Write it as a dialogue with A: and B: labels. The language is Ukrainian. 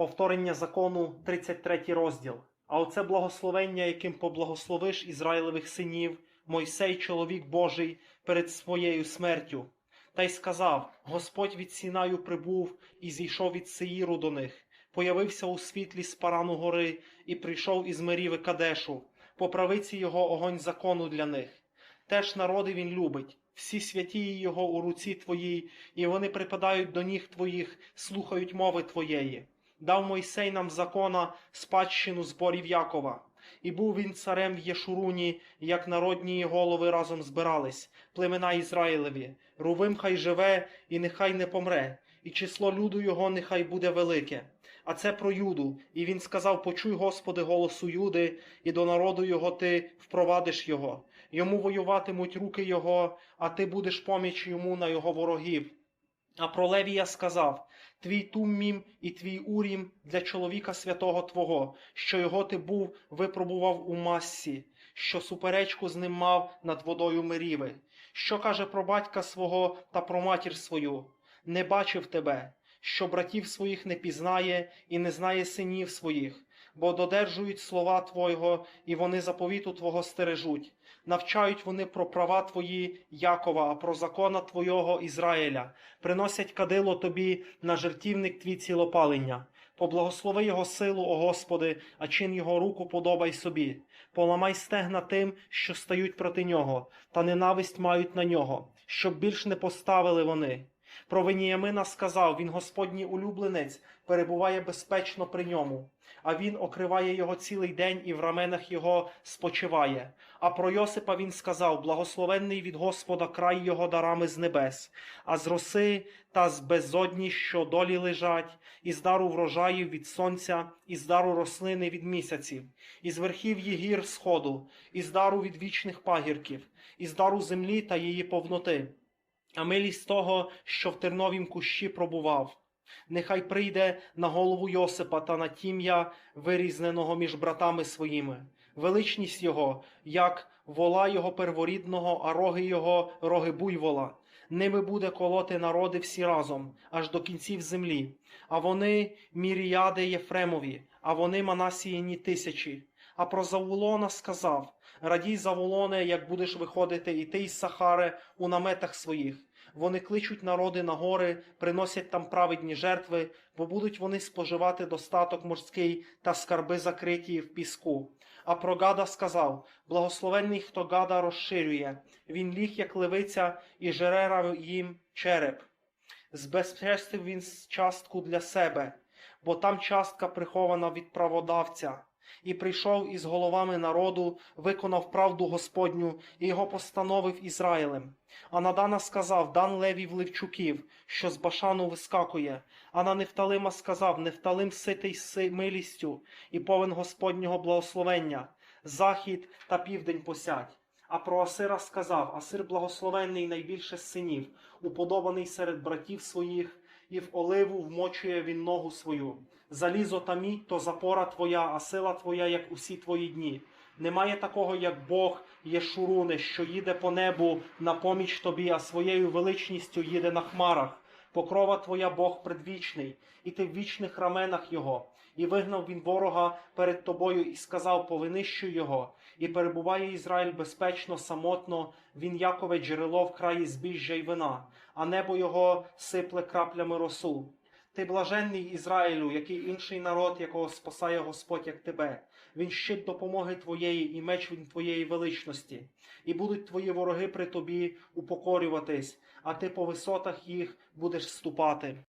A: повторення закону, 33 розділ. А оце благословення, яким поблагословиш Ізраїлевих синів, Мойсей, чоловік Божий, перед своєю смертю. Та й сказав: Господь від Сінаю прибув і зійшов від Сеїру до них, появився у світлі з парану гори і прийшов із Меріви Кадешу, по правиці його огонь закону для них. Теж народи він любить, всі святі його у руці твоїй, і вони припадають до ніг твоїх, слухають мови твоєї. Дав Мойсей нам закона, спадщину зборів Якова. І був він царем в Єшуруні, як народні голови разом збирались, племена Ізраїлеві. Рувим хай живе, і нехай не помре, і число люду його нехай буде велике. А це про Юду. І він сказав: Почуй, Господи, голосу Юди, і до народу його ти впровадиш його. Йому воюватимуть руки його, а ти будеш поміч йому на його ворогів. А про Левія сказав: Твій туммім і твій урім для чоловіка святого Твого, що його ти був випробував у масі, що суперечку з ним мав над водою миріви, що каже про батька свого та про матір свою, не бачив тебе, що братів своїх не пізнає і не знає синів своїх, бо додержують слова Твого, і вони заповіту Твого стережуть. Навчають вони про права Твої, Якова, про закона Твого Ізраїля, приносять кадило Тобі на жертівник Твій цілопалення. Поблагослови його силу, о Господи, а чин його руку подобай собі. Поламай стегна тим, що стають проти нього, та ненависть мають на нього, щоб більш не поставили вони. Про Веніямина сказав, він Господній улюбленець, перебуває безпечно при ньому, а він окриває його цілий день і в раменах його спочиває. А про Йосипа він сказав: благословенний від Господа край його дарами з небес, а з роси та з безодні, що долі лежать, і з дару врожаїв від сонця, і з дару рослини від місяців, і з верхів її гір сходу, і з дару від вічних пагірків, і з дару землі та її повноти а милість того, що в терновім кущі пробував. Нехай прийде на голову Йосипа та на тім'я, вирізненого між братами своїми, величність його, як вола його перворідного, а роги його роги буйвола. Ними буде колоти народи всі разом, аж до кінців землі. А вони міріяди Єфремові, а вони Манасіяні тисячі. А про Завулона сказав: Радій, Заволоне, як будеш виходити, і ти із Сахари у наметах своїх. Вони кличуть народи на гори, приносять там праведні жертви, бо будуть вони споживати достаток морський та скарби закриті в піску. А про Гада сказав: Благословенний, хто Гада розширює, він ліг, як левиця, і жерера їм череп. Збезпечив він частку для себе, бо там частка прихована від праводавця. І прийшов із головами народу, виконав правду Господню і його постановив Ізраїлем. А Надана сказав Дан Левів Левчуків, що з Башану вискакує. А на Нефталима сказав Нефталим ситий си милістю і повен Господнього благословення, захід та південь посядь. А про Асира сказав Асир благословенний найбільше з синів, уподобаний серед братів своїх, і в оливу вмочує він ногу свою. Залізо та мідь то запора твоя, а сила твоя, як усі твої дні. Немає такого, як Бог Єшуруне, що їде по небу на поміч тобі, а своєю величністю їде на хмарах. Покрова твоя Бог предвічний, і ти в вічних раменах його. І вигнав він ворога перед тобою і сказав: Повинищуй його. І перебуває Ізраїль безпечно, самотно, він якове джерело в краї збіжжя й вина, а небо його сипле краплями росу. Ти блаженний Ізраїлю, який інший народ, якого спасає Господь, як тебе. Він щит допомоги твоєї і меч він твоєї величності. І будуть твої вороги при тобі упокорюватись, а ти по висотах їх будеш ступати.